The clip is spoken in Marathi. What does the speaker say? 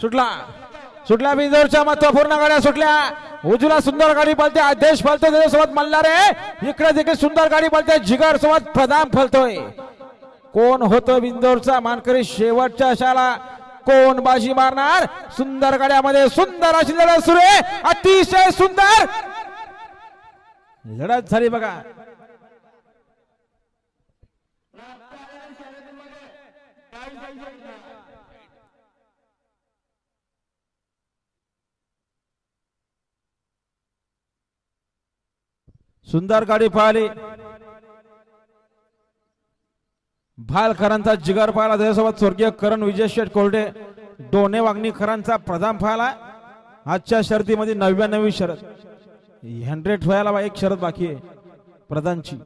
सुटला. सुटल्या बिंदूरच्या महत्त्वपूर्ण गाड्या सुटल्या. उजूला सुंदर गाडी पळते आदेश फलतो त्याच्यासोबत मल्हारे. इकडे देखील सुंदर गाडी पळते जिगर सोबत प्रधान फलतोय. कोण होतो बिंदोरचा मानकरी शेवटच्या शाळा कोण बाजी मारणार? सुंदर गाड्यामध्ये सुंदर अशी लढत सुरू आहे. अतिशय सुंदर. लढत झाली बघा. सुंदर गाडी पाहिली. भालकरांचा जिगर पाहिला त्याच्यासोबत स्वर्गीय करण विजय शेठ कोरडे डोणे वागणीकरांचा प्रधान पाहिला. आजच्या शर्तीमध्ये नव्याण्णवी शरद. हंड्रेड व्हायला एक शरद बाकी आहे. प्रधानची.